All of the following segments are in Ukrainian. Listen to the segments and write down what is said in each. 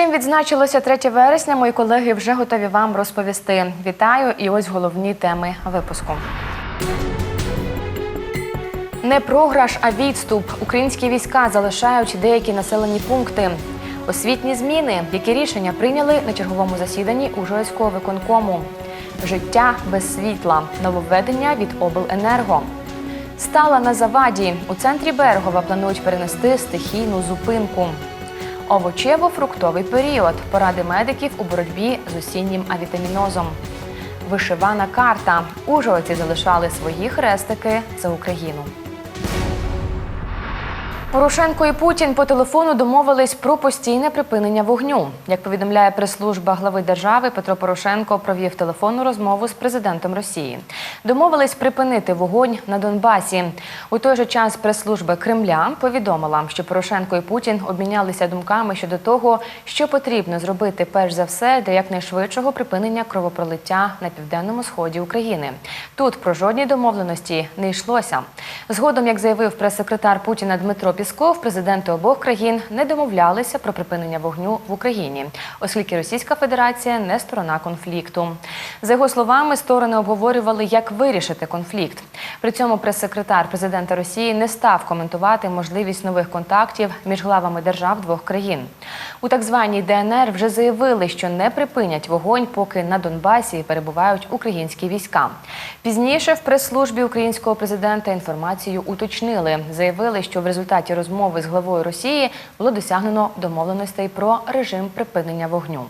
Чим відзначилося 3 вересня, мої колеги вже готові вам розповісти. Вітаю і ось головні теми випуску. Не програш, а відступ. Українські війська залишають деякі населені пункти. Освітні зміни, які рішення прийняли на черговому засіданні Ужгородського виконкому. Життя без світла. Нововведення від обленерго. Стала на заваді. У центрі Берегова планують перенести стихійну зупинку. Овочево-фруктовий період. Поради медиків у боротьбі з осіннім авітамінозом. Вишивана карта. Ужгородці залишали свої хрестики за Україну. Порошенко і Путін по телефону домовились про постійне припинення вогню. Як повідомляє прес-служба глави держави, Петро Порошенко провів телефонну розмову з президентом Росії. Домовились припинити вогонь на Донбасі. У той же час прес-служба Кремля повідомила, що Порошенко і Путін обмінялися думками щодо того, що потрібно зробити перш за все для якнайшвидшого припинення кровопролиття на південному сході України. Тут про жодні домовленості не йшлося. Згодом, як заявив прес-секретар Путіна Дмитро Пісков, президенти обох країн не домовлялися про припинення вогню в Україні, оскільки Російська Федерація не сторона конфлікту. За його словами, сторони обговорювали, як вирішити конфлікт. При цьому прес-секретар президента Росії не став коментувати можливість нових контактів між главами держав двох країн. У так званій ДНР вже заявили, що не припинять вогонь, поки на Донбасі перебувають українські війська. Пізніше в прес-службі українського президента інформацію уточнили. Заявили, що в результаті розмови з главою Росії було досягнено домовленостей про режим припинення вогню.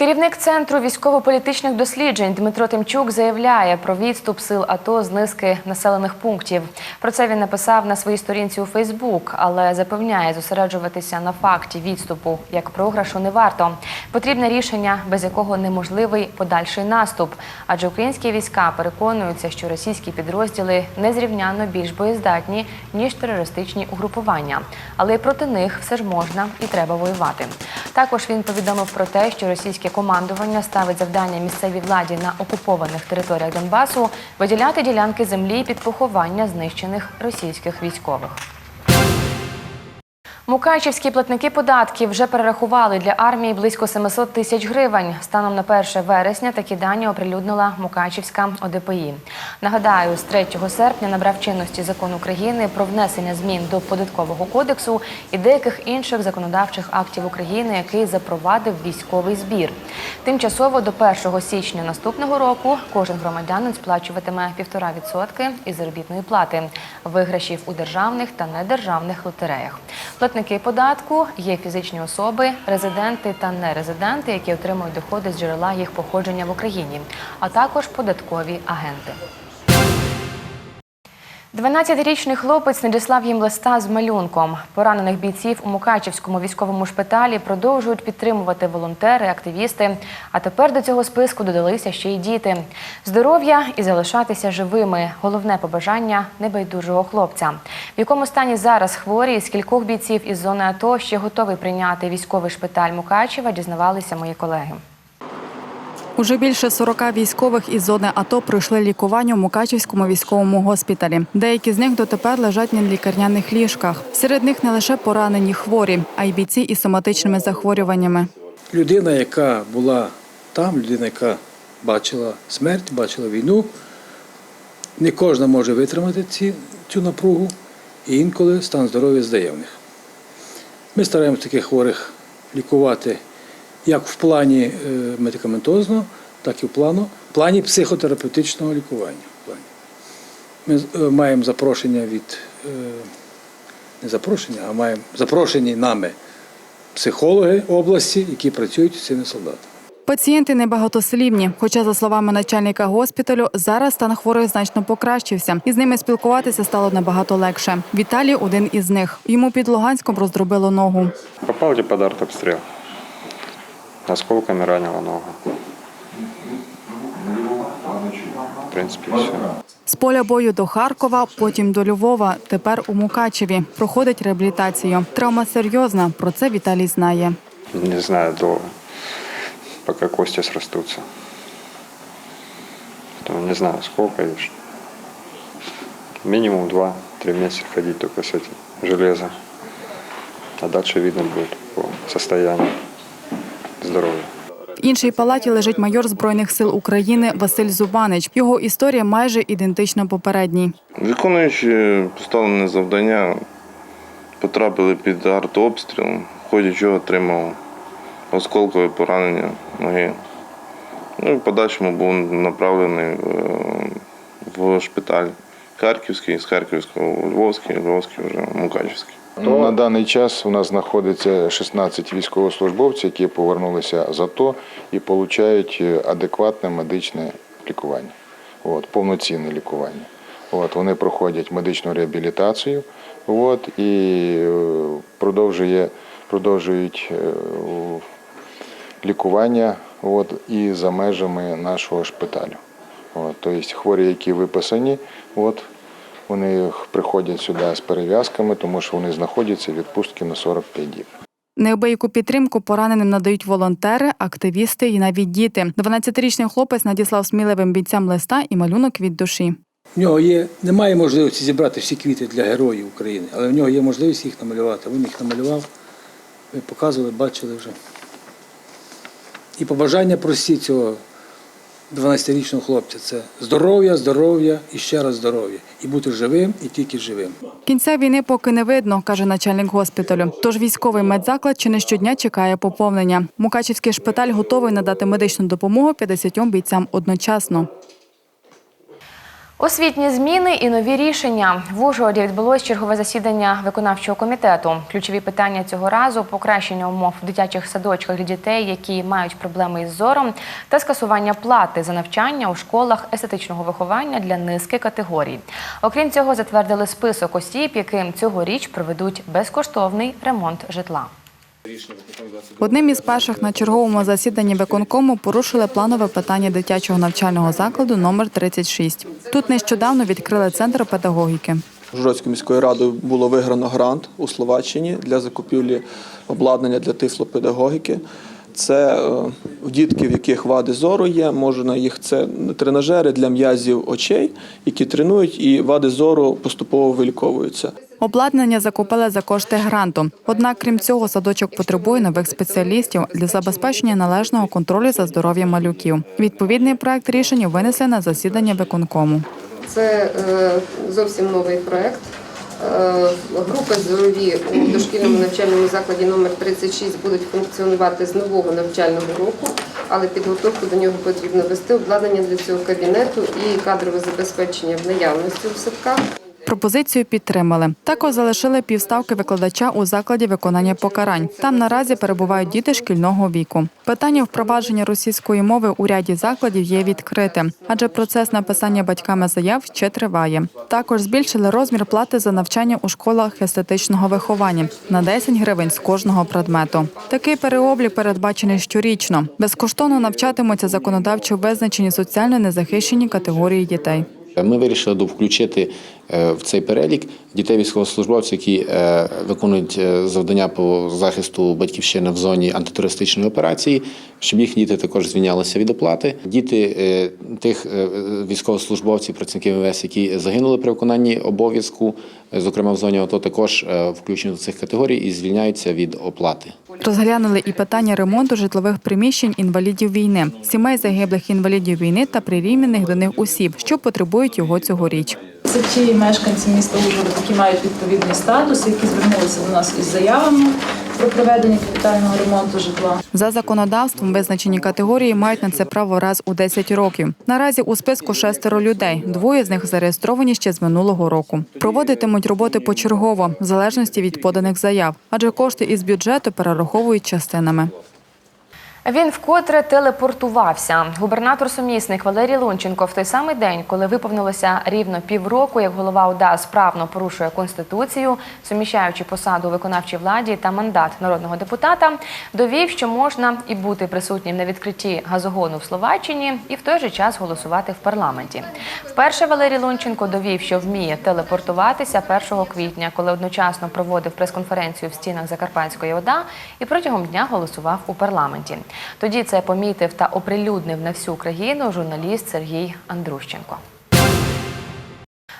Керівник центру військово-політичних досліджень Дмитро Тимчук заявляє про відступ сил АТО з низки населених пунктів. Про це він написав на своїй сторінці у Фейсбук, але запевняє, зосереджуватися на факті відступу як програшу не варто. Потрібне рішення, без якого неможливий подальший наступ. Адже українські війська переконуються, що російські підрозділи незрівнянно більш боєздатні ніж терористичні угрупування, але й проти них все ж можна і треба воювати. Також він повідомив про те, що російське командування ставить завдання місцевій владі на окупованих територіях Донбасу виділяти ділянки землі під поховання знищених російських військових. Мукачівські платники податків вже перерахували для армії близько 700 тисяч гривень. Станом на 1 вересня такі дані оприлюднила Мукачівська ОДПІ. Нагадаю, з 3 серпня набрав чинності закон України про внесення змін до податкового кодексу і деяких інших законодавчих актів України, який запровадив військовий збір. Тимчасово до 1 січня наступного року кожен громадянин сплачуватиме 1,5% із заробітної плати виграшів у державних та недержавних лотереях. Платники податку є фізичні особи, резиденти та нерезиденти, які отримують доходи з джерела їх походження в Україні, а також податкові агенти. 12-річний хлопець надіслав їм листа з малюнком. Поранених бійців у Мукачівському військовому шпиталі продовжують підтримувати волонтери, активісти. А тепер до цього списку додалися ще й діти. Здоров'я і залишатися живими головне побажання небайдужого хлопця. В якому стані зараз хворі скількох бійців із зони АТО ще готовий прийняти військовий шпиталь Мукачева, дізнавалися мої колеги. Уже більше 40 військових із зони АТО пройшли лікування у Мукачівському військовому госпіталі. Деякі з них дотепер лежать на лікарняних ліжках. Серед них не лише поранені хворі, а й бійці із соматичними захворюваннями. людина, яка була там, людина, яка бачила смерть, бачила війну, не кожна може витримати ці, цю напругу, і інколи стан здоров'я здає в них. Ми стараємося таких хворих лікувати як в плані е, медикаментозного, так і в плану, плані психотерапевтичного лікування. Ми е, маємо запрошення від е, не запрошення, а маємо запрошені нами психологи області, які працюють з цими солдатами. Пацієнти небагатослівні. Хоча, за словами начальника госпіталю, зараз стан хворих значно покращився, і з ними спілкуватися стало набагато легше. Віталій один із них. Йому під Луганськом роздробило ногу. Попал под артобстрел. Осколками ранило ногу. В принципе, все. З поля бою до Харкова, потім до Львова. Тепер у Мукачеві проходить реабілітацію. Травма серйозна. Про це Віталій знає. Не знаю долго, пока кости срастутся. Поэтому не знаю, сколько и ш- Минимум 2-3 месяца ходить только с этим железом. А дальше видно будет. по состоянию здоровья. В іншій палаті лежить майор Збройних сил України Василь Зубанич. Його історія майже ідентична попередній. Виконуючи поставлене завдання, потрапили під артобстріл, в ході чого отримав осколкове поранення ноги. Ну і в подальшому був направлений е, в шпиталь Харківський, з Харківського у Львовський, Львовський вже Мукачівський. На даний час у нас знаходиться 16 військовослужбовців, які повернулися з АТО і отримують адекватне медичне лікування, от, повноцінне лікування. От, вони проходять медичну реабілітацію от, і е, продовжують е, лікування от, і за межами нашого шпиталю. От, тобто хворі, які виписані, от, вони приходять сюди з перев'язками, тому що вони знаходяться в відпустці на 45 діб. Неабияку підтримку пораненим надають волонтери, активісти і навіть діти. 12-річний хлопець надіслав сміливим бійцям листа і малюнок від душі. В нього є, немає можливості зібрати всі квіти для героїв України, але в нього є можливість їх намалювати. Він їх намалював, ви показували, бачили вже. І побажання прості цього 12-річного хлопця це здоров'я, здоров'я і ще раз здоров'я. І бути живим, і тільки живим. Кінця війни поки не видно, каже начальник госпіталю. Тож військовий медзаклад чи не щодня чекає поповнення. Мукачівський шпиталь готовий надати медичну допомогу 50 бійцям одночасно. Освітні зміни і нові рішення. В Ужгороді відбулось чергове засідання виконавчого комітету. Ключові питання цього разу покращення умов в дитячих садочках для дітей, які мають проблеми із зором, та скасування плати за навчання у школах естетичного виховання для низки категорій. Окрім цього, затвердили список осіб, яким цьогоріч проведуть безкоштовний ремонт житла. Одним із перших на черговому засіданні виконкому порушили планове питання дитячого навчального закладу номер 36. Тут нещодавно відкрили центр педагогіки. Ужгородською міською радою було виграно грант у Словаччині для закупівлі обладнання для тифлопедагогіки. Це е, дітки, в яких вади зору є, можна їх це тренажери для м'язів очей, які тренують, і вади зору поступово виліковуються. Обладнання закупили за кошти гранту. Однак, крім цього, садочок потребує нових спеціалістів для забезпечення належного контролю за здоров'ям малюків. Відповідний проект рішення винесли на засідання виконкому. Це е, зовсім новий проект. Е, Групи зорові у дошкільному навчальному закладі номер 36 будуть функціонувати з нового навчального року, але підготовку до нього потрібно вести обладнання для цього кабінету і кадрове забезпечення в наявності в садках. Пропозицію підтримали. Також залишили півставки викладача у закладі виконання покарань. Там наразі перебувають діти шкільного віку. Питання впровадження російської мови у ряді закладів є відкритим, адже процес написання батьками заяв ще триває. Також збільшили розмір плати за навчання у школах естетичного виховання на 10 гривень з кожного предмету. Такий переоблік передбачений щорічно. Безкоштовно навчатимуться законодавчо визначені соціально незахищені категорії дітей. Ми вирішили включити в цей перелік дітей військовослужбовців, які е, виконують е, завдання по захисту батьківщини в зоні антитерористичної операції, щоб їхні діти також звільнялися від оплати. Діти е, тих е, військовослужбовців, працівників МВС, які загинули при виконанні обов'язку, е, зокрема в зоні АТО, також е, включені до цих категорій і звільняються від оплати. Розглянули і питання ремонту житлових приміщень інвалідів війни, сімей загиблих інвалідів війни та прирівняних до них осіб, що потребують його цьогоріч. Це ті мешканці міста Ужгород, які мають відповідний статус, які звернулися до нас із заявами про проведення капітального ремонту житла. За законодавством визначені категорії мають на це право раз у 10 років. Наразі у списку шестеро людей. Двоє з них зареєстровані ще з минулого року. Проводитимуть роботи почергово, в залежності від поданих заяв, адже кошти із бюджету перераховують частинами. Він вкотре телепортувався. Губернатор-сумісник Валерій Лунченко в той самий день, коли виповнилося рівно півроку, як голова ОДА справно порушує конституцію, суміщаючи посаду виконавчій владі та мандат народного депутата, довів, що можна і бути присутнім на відкритті газогону в Словаччині, і в той же час голосувати в парламенті. Вперше Валерій Лунченко довів, що вміє телепортуватися 1 квітня, коли одночасно проводив прес-конференцію в стінах Закарпатської ОДА і протягом дня голосував у парламенті. Тоді це помітив та оприлюднив на всю країну журналіст Сергій Андрущенко.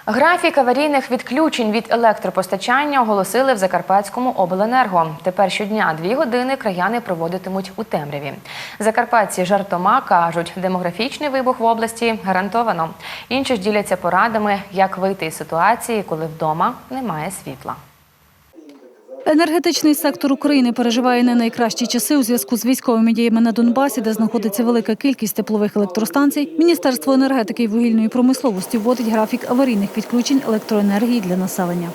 Графік аварійних відключень від електропостачання оголосили в Закарпатському обленерго. Тепер щодня дві години краяни проводитимуть у темряві. Закарпатці жартома кажуть, демографічний вибух в області гарантовано. Інші ж діляться порадами, як вийти із ситуації, коли вдома немає світла. Енергетичний сектор України переживає не найкращі часи у зв'язку з військовими діями на Донбасі, де знаходиться велика кількість теплових електростанцій. Міністерство енергетики і вугільної промисловості вводить графік аварійних відключень електроенергії для населення.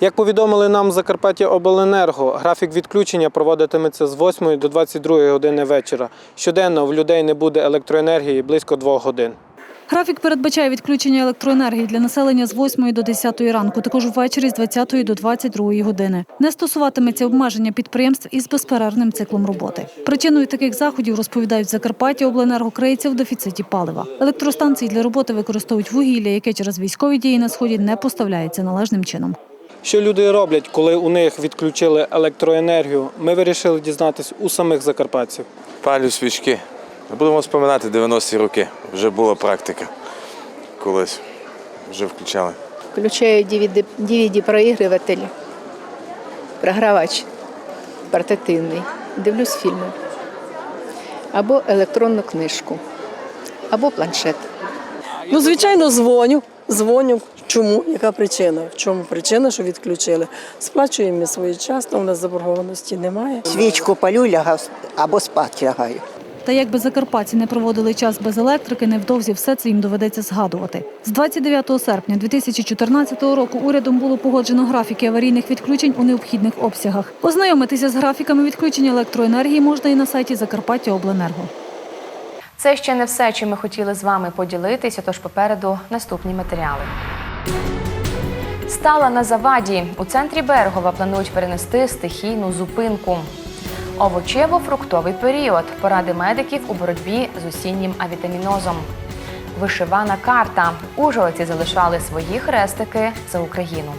Як повідомили нам Закарпаття Обленерго, графік відключення проводитиметься з 8 до 22 години вечора. Щоденно в людей не буде електроенергії близько 2 годин. Графік передбачає відключення електроенергії для населення з 8 до 10 ранку, також ввечері з 20 до 22 години. Не стосуватиметься обмеження підприємств із безперервним циклом роботи. Причиною таких заходів розповідають в Закарпатті обленерго криється в дефіциті палива. Електростанції для роботи використовують вугілля, яке через військові дії на сході не поставляється належним чином. Що люди роблять, коли у них відключили електроенергію, ми вирішили дізнатись у самих закарпатців. Палю свічки. Будемо вспоминати 90-ті роки. Вже була практика. Колись вже включали. Включаю DVD, DVD-проігріватель, програвач портативний, дивлюсь фільми, або електронну книжку, або планшет. Ну, звичайно, дзвоню. Дзвоню. Чому? Яка причина? В чому причина, що відключили? Сплачуємо своєчасно, у нас заборгованості немає. Свічку палю лягав або спати лягаю. Та якби закарпатці не проводили час без електрики, невдовзі все це їм доведеться згадувати. З 29 серпня 2014 року урядом було погоджено графіки аварійних відключень у необхідних обсягах. Ознайомитися з графіками відключення електроенергії можна і на сайті Закарпаття Обленерго. Це ще не все, чим ми хотіли з вами поділитися, тож попереду наступні матеріали. Стала на заваді. У центрі Берегова планують перенести стихійну зупинку. Овочево-фруктовий період. Поради медиків у боротьбі з осіннім авітамінозом. Вишивана карта. Ужгородці залишали свої хрестики за Україну.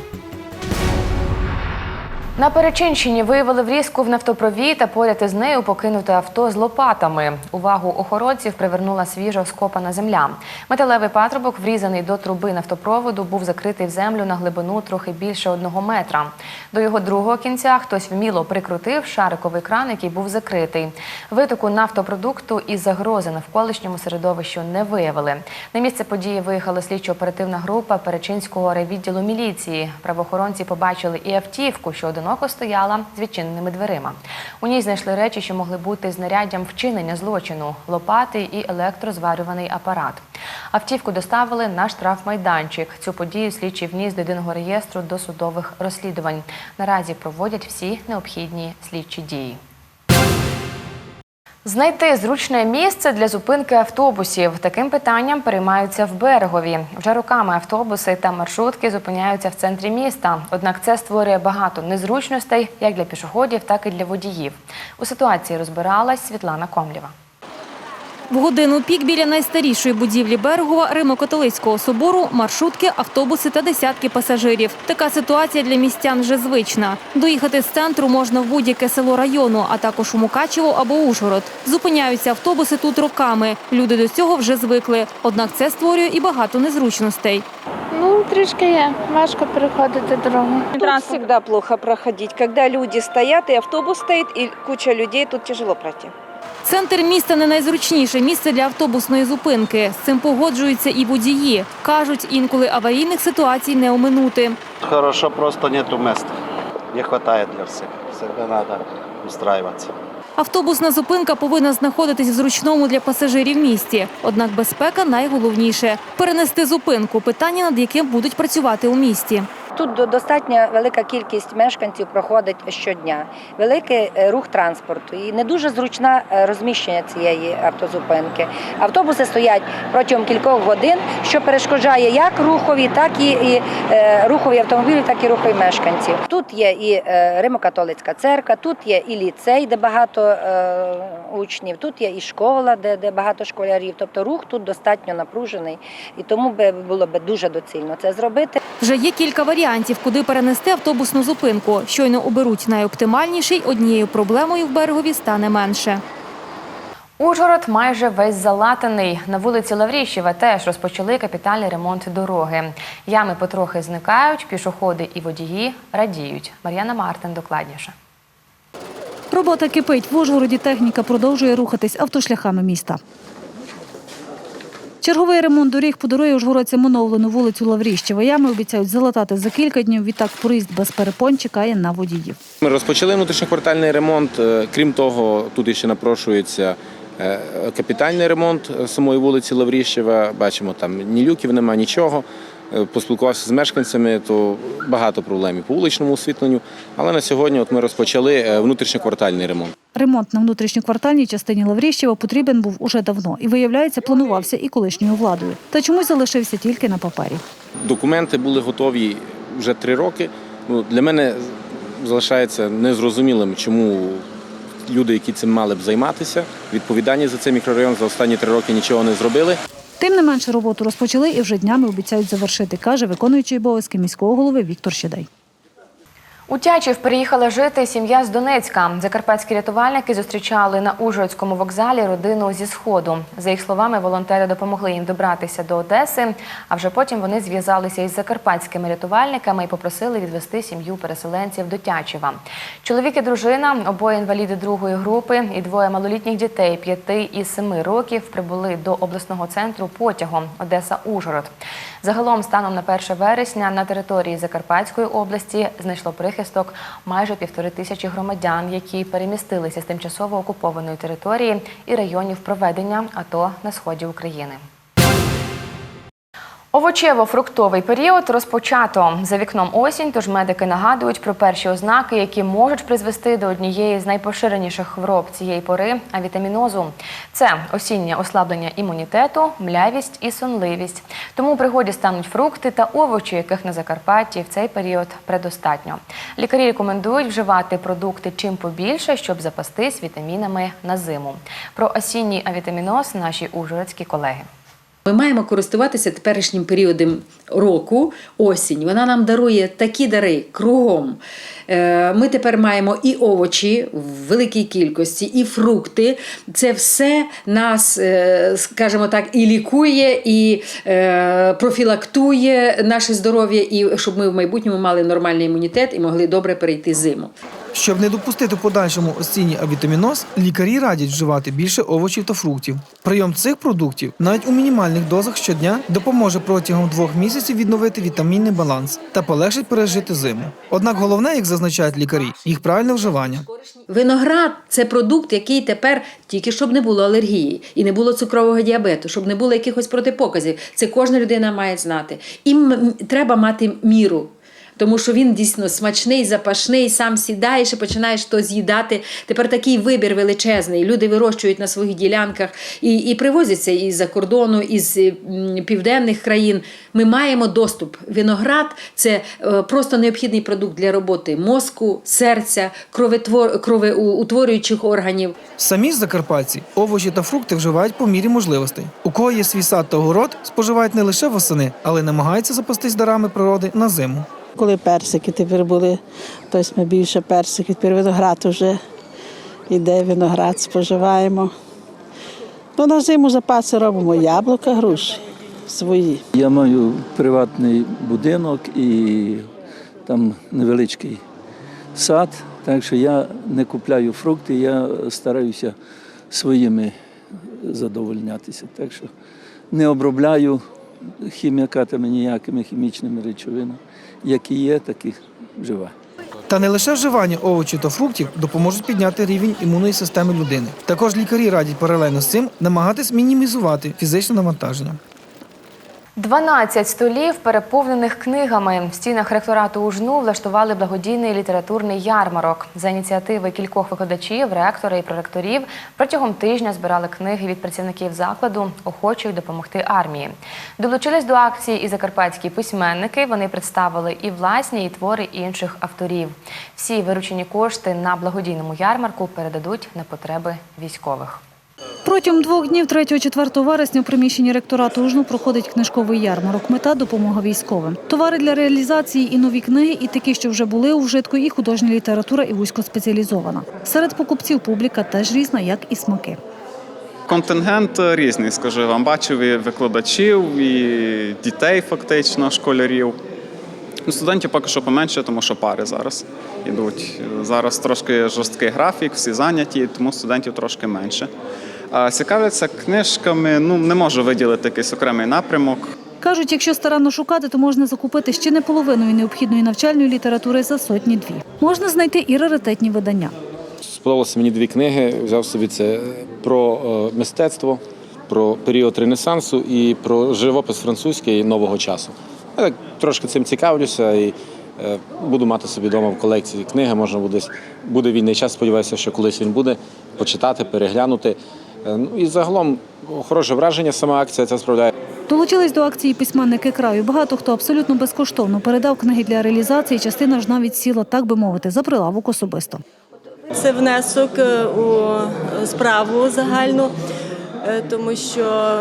На Перечинщині виявили врізку в нафтопровід та поряд із нею покинуте авто з лопатами. Увагу охоронців привернула свіжо скопана земля. Металевий патрубок, врізаний до труби нафтопроводу, був закритий в землю на глибину трохи більше одного метра. До його другого кінця хтось вміло прикрутив шариковий кран, який був закритий. Витоку нафтопродукту і загрози навколишньому середовищу не виявили. На місце події виїхала слідчо-оперативна група Перечинського райвідділу міліції. Правоохоронці побачили і автівку, що одиноко стояла з відчиненими дверима. У ній знайшли речі, що могли бути знаряддям вчинення злочину, лопати і електрозварюваний апарат. Автівку доставили на штрафмайданчик. Цю подію слідчий вніс до єдиного реєстру досудових розслідувань. Наразі проводять всі необхідні слідчі дії. Знайти зручне місце для зупинки автобусів. Таким питанням переймаються в берегові. Вже роками автобуси та маршрутки зупиняються в центрі міста. Однак це створює багато незручностей як для пішоходів, так і для водіїв. У ситуації розбиралась Світлана Комлєва. В годину пік біля найстарішої будівлі Берегова Римо-католицького собору маршрутки, автобуси та десятки пасажирів. Така ситуація для містян вже звична. Доїхати з центру можна в будь-яке село району, а також у Мукачево або Ужгород. Зупиняються автобуси тут роками. Люди до цього вже звикли. Однак це створює і багато незручностей. Ну, трішки є. Важко переходити дорогу. Тут всегда плохо проходить. Когда люди стоят, и автобус стоит, и куча людей, тут тяжело пройти. Центр міста не найзручніше місце для автобусної зупинки. З цим погоджуються і водії. Кажуть, інколи аварійних ситуацій не оминути. Хорошо, просто нету места. Не хватает для всех. Всегда надо устраиваться. Автобусна зупинка повинна знаходитись в зручному для пасажирів місті. Однак безпека найголовніше. Перенести зупинку питання, над яким будуть працювати у місті. Тут до- достатньо велика кількість мешканців проходить щодня. Великий е, рух транспорту і не дуже зручне розміщення цієї автозупинки. Автобуси стоять протягом кількох годин, що перешкоджає як рухові, так і, і е, рухові автомобілі, так і рухові мешканців. Тут є і е, Римо-католицька церква, тут є і ліцей, де багато учнів, тут є і школа, де, де багато школярів. Тобто рух тут достатньо напружений, і тому було б дуже доцільно це зробити. Вже є кілька варіантів, куди перенести автобусну зупинку. Щойно оберуть найоптимальніший, однією проблемою в берегові стане менше. Ужгород майже весь залатаний. На вулиці Лавріщева теж розпочали капітальний ремонт дороги. Ями потрохи зникають, пішоходи і водії радіють. Мар'яна Мартин докладніше. Робота кипить. В Ужгороді техніка продовжує рухатись автошляхами міста. Черговий ремонт доріг по дорозі ужгородцям оновлену вулицю Лавріщева. Ями обіцяють залатати за кілька днів. Відтак проїзд без перепон чекає на водіїв. Ми розпочали внутрішньоквартальний ремонт. Е, Крім того, тут ще напрошується е, капітальний ремонт е, самої вулиці Лавріщева. Бачимо, там ні люків немає, нічого. Е, Поспілкувався з мешканцями, то багато проблем і по вуличному освітленню. Але на сьогодні от ми розпочали е, внутрішньоквартальний ремонт. Ремонт на внутрішньоквартальній частині Лавріщева потрібен був уже давно і, виявляється, планувався і колишньою владою. Та чомусь залишився тільки на папері. Документи були готові вже три роки. Ну, для мене залишається незрозумілим, чому люди, які цим мали б займатися, відповідальні за цей мікрорайон за останні три роки нічого не зробили. Тим не менше роботу розпочали і вже днями обіцяють завершити, каже виконуючий обов'язки міського голови Віктор Щедай. У Тячів переїхала жити сім'я з Донецька. Закарпатські рятувальники зустрічали на Ужгородському вокзалі родину зі Сходу. За їх словами, волонтери допомогли їм добратися до Одеси, а вже потім вони зв'язалися із закарпатськими рятувальниками і попросили відвести сім'ю переселенців до Тячева. Чоловік і дружина, обоє інваліди другої групи і двоє малолітніх дітей п'яти і семи років прибули до обласного центру потягом Одеса-Ужгород. Загалом, станом на 1 вересня, на території Закарпатської області знайшло прихисток майже півтори тисячі громадян, які перемістилися з тимчасово окупованої території і районів проведення АТО на сході України. Овочево-фруктовий період розпочато. За вікном осінь, тож медики нагадують про перші ознаки, які можуть призвести до однієї з найпоширеніших хвороб цієї пори авітамінозу. Це осіннє ослаблення імунітету, млявість і сонливість. Тому у пригоді стануть фрукти та овочі, яких на Закарпатті в цей період предостатньо. Лікарі рекомендують вживати продукти чим побільше, щоб запастись вітамінами на зиму. Про осінній авітаміноз наші ужгородські колеги. Ми маємо користуватися теперішнім періодом року, осінь. Вона нам дарує такі дари кругом. Е, Ми тепер маємо і овочі в великій кількості, і фрукти. Це все нас, е, скажімо так, і лікує, і е, профілактує наше здоров'я, і щоб ми в майбутньому мали нормальний імунітет і могли добре перейти зиму. Щоб не допустити подальшому осінній авітаміноз, лікарі радять вживати більше овочів та фруктів. Прийом цих продуктів навіть у мінімальних дозах щодня допоможе протягом двох місяців відновити вітамінний баланс та полегшить пережити зиму. Однак головне, як зазначають лікарі, їх правильне вживання. Виноград це продукт, який тепер тільки щоб не було алергії і не було цукрового діабету, щоб не було якихось протипоказів. Це кожна людина має знати. І треба мати міру. Тому що він дійсно смачний, запашний, сам сідаєш і починаєш то з'їдати. Тепер такий вибір величезний. Люди вирощують на своїх ділянках і, і привозяться із за кордону, із південних країн. Ми маємо доступ. Виноград це е, просто необхідний продукт для роботи мозку, серця, кровотвор, кровоутворюючих органів. Самі закарпатці овочі та фрукти вживають по мірі можливостей. У кого є свій сад та город, споживають не лише восени, але намагаються запастись дарами природи на зиму. Коли персики тепер були, тобто ми більше персики, тепер виноград вже йде, виноград споживаємо. Ну, на зиму запаси робимо яблука, груші свої. Я маю приватний будинок і там невеличкий сад, так що я не купляю фрукти, я стараюся своїми задовольнятися. Так що не обробляю хімікатами ніякими хімічними речовинами. Які є, такі живе. Та не лише вживання овочів та фруктів допоможуть підняти рівень імунної системи людини. Також лікарі радять паралельно з цим намагатись мінімізувати фізичне навантаження. 12 столів, переповнених книгами. В стінах ректорату УЖНУ влаштували благодійний літературний ярмарок. За ініціативи кількох викладачів, ректора і проректорів протягом тижня збирали книги від працівників закладу, охочих допомогти армії. Долучились до акції і закарпатські письменники. Вони представили і власні, і твори інших авторів. Всі виручені кошти на благодійному ярмарку передадуть на потреби військових. Протягом двох днів 3-4 вересня у приміщенні ректорату УЖНУ проходить книжковий ярмарок. Мета допомога військовим. Товари для реалізації і нові книги, і такі, що вже були у вжитку, і художня література, і вузькоспеціалізована. Серед покупців публіка теж різна, як і смаки. Контингент різний, скажу вам. Бачив і викладачів, і дітей, фактично, школярів. Ну, студентів поки що поменше, тому що пари зараз йдуть. Зараз трошки жорсткий графік, всі зайняті, тому студентів трошки менше. А цікавляться книжками, ну не можу виділити якийсь окремий напрямок. Кажуть, якщо старанно шукати, то можна закупити ще не половиною необхідної навчальної літератури за сотні-дві. Можна знайти і раритетні видання. Сподобалися мені дві книги. Взяв собі це про е, мистецтво, про період Ренесансу і про живопис французький нового часу. Я так трошки цим цікавлюся і е, буду мати собі вдома в колекції книги. Можна буде буде вільний час. Сподіваюся, що колись він буде почитати, переглянути. Е, Ну і загалом хороше враження сама акція це справляє. Долучились до акції письменники краю. Багато хто абсолютно безкоштовно передав книги для реалізації. Частина ж навіть сіла, так би мовити, за прилавок особисто. Це внесок е, у справу загальну, е, тому що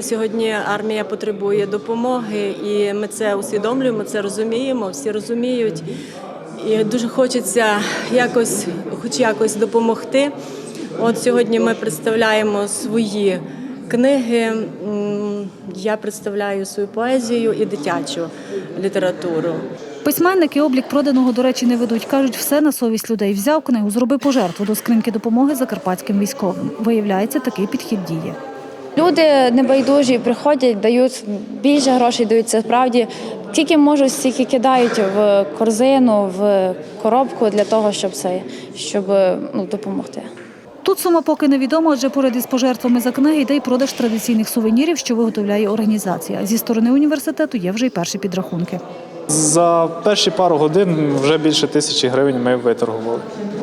сьогодні армія потребує допомоги, і ми це усвідомлюємо, це розуміємо, всі розуміють. І дуже хочеться якось, хоч якось допомогти. От сьогодні ми представляємо свої книги. Я представляю свою поезію і дитячу літературу. Письменники облік проданого, до речі, не ведуть. Кажуть, все на совість людей. Взяв книгу, зроби пожертву до скриньки допомоги закарпатським військовим. Виявляється, такий підхід діє. Люди небайдужі приходять, дають більше грошей, дають це справді. Тільки можуть, стільки кидають в корзину, в коробку для того, щоб це щоб ну, допомогти. Тут сума поки невідома, адже поряд із пожертвами за книги йде й продаж традиційних сувенірів, що виготовляє організація. Зі сторони університету є вже й перші підрахунки. За перші пару годин вже більше тисячі гривень ми виторгували.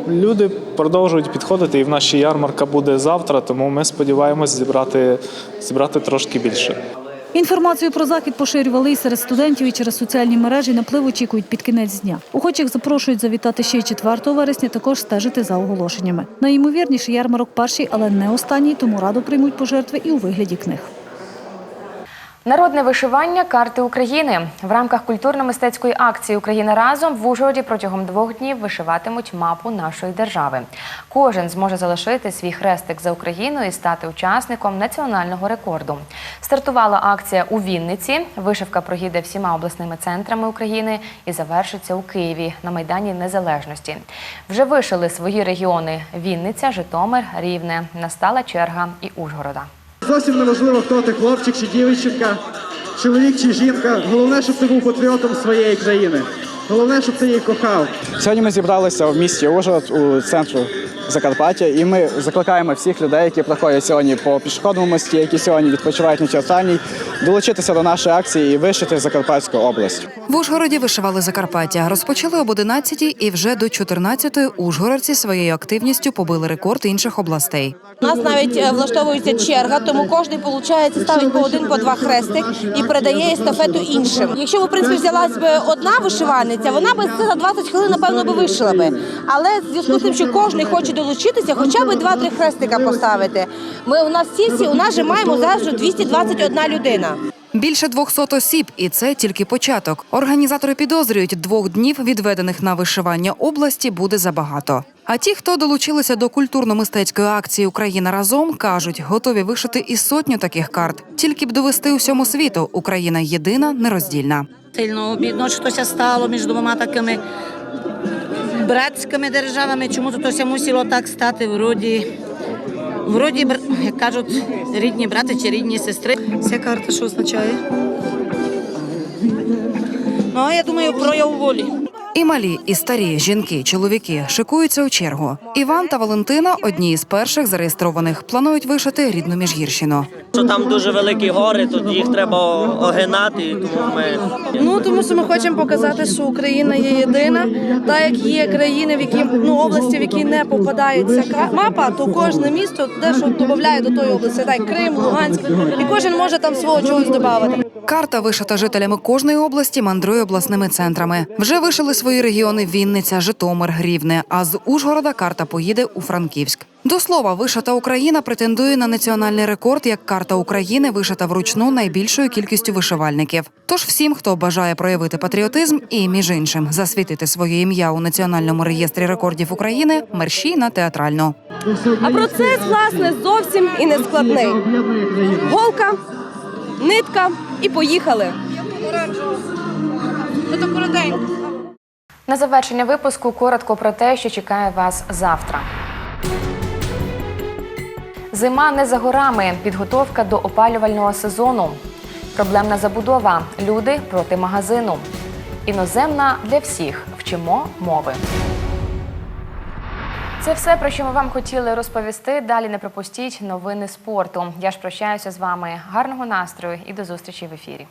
Люди продовжують підходити, і в нашій ярмарка буде завтра, тому ми сподіваємось зібрати, зібрати трошки більше. Інформацію про захід поширювали і серед студентів, і через соціальні мережі наплив очікують під кінець дня. Охочих запрошують завітати ще й 4 вересня, також стежити за оголошеннями. Найімовірніше ярмарок перший, але не останній, тому раду приймуть пожертви і у вигляді книг. Народне вишивання карти України в рамках культурно-мистецької акції Україна разом в Ужгороді протягом двох днів вишиватимуть мапу нашої держави. Кожен зможе залишити свій хрестик за Україну і стати учасником національного рекорду. Стартувала акція у Вінниці. Вишивка проїде всіма обласними центрами України і завершиться у Києві на майдані Незалежності. Вже вишили свої регіони Вінниця, Житомир, Рівне. Настала черга і Ужгорода. Зовсім неважливо, хто ти хлопчик чи дівчинка, чоловік чи жінка. Головне, щоб ти був патріотом своєї країни. Головне, щоб ти її кохав. Сьогодні ми зібралися в місті Ужгород у центру Закарпаття, і ми закликаємо всіх людей, які проходять сьогодні по пішохідному мості, які сьогодні відпочивають на Чертальній, долучитися до нашої акції і вишити Закарпатську область. В Ужгороді вишивали Закарпаття. Розпочали об 11-й і вже до 14-ї ужгородці своєю активністю побили рекорд інших областей. У нас навіть е, влаштовується черга, тому кожен виходить, ставить по один, по два хрестик і передає естафету іншим. Якщо б, в принципі, взялась би одна вишивальниця, вона би це за 20 хвилин, напевно, би вишила би. Але в зв'язку з тим, що кожен хоче долучитися, хоча б два-три хрестика поставити. Ми у нас всі, всі у нас же маємо зараз вже 221 людина. Більше 200 осіб, і це тільки початок. Організатори підозрюють, двох днів, відведених на вишивання області, буде забагато. А ті, хто долучилися до культурно-мистецької акції Україна разом, кажуть, готові вишити і сотню таких карт, тільки б довести усьому світу Україна єдина, нероздільна. Сильно обідно, що це стало між двома такими братськими державами. Чому то це мусило так стати? Вроді, вроді, як кажуть, рідні брати чи рідні сестри. Ця карта що означає? Ну, я думаю, прояв волі. І малі, і старі жінки, чоловіки шикуються у чергу. Іван та Валентина одні із перших зареєстрованих. Планують вишити рідну міжгірщину. Що там дуже великі гори, тут їх треба огинати, тому ми Ну тому що ми хочемо показати, що Україна є єдина. Так як є країни, в які ну області, в які не попадається ка- мапа, то кожне місто дещо додає до тої області, так Крим, Луганськ, і кожен може там свого чогось додати. Карта вишита жителями кожної області мандрує обласними центрами. Вже вишили свої регіони Вінниця, Житомир, Рівне. А з Ужгорода карта поїде у Франківськ. До слова, вишата Україна претендує на національний рекорд як карта України, вишита вручну найбільшою кількістю вишивальників. Тож всім, хто бажає проявити патріотизм і, між іншим, засвітити своє ім'я у національному реєстрі рекордів України, мерщій на театральну. А процес, власне, зовсім і не складний. Голка, нитка і поїхали. На завершення випуску коротко про те, що чекає вас завтра. Зима не за горами. Підготовка до опалювального сезону. Проблемна забудова. Люди проти магазину. Іноземна для всіх. Вчимо мови. Це все, про що ми вам хотіли розповісти. Далі не пропустіть новини спорту. Я ж прощаюся з вами. Гарного настрою і до зустрічі в ефірі.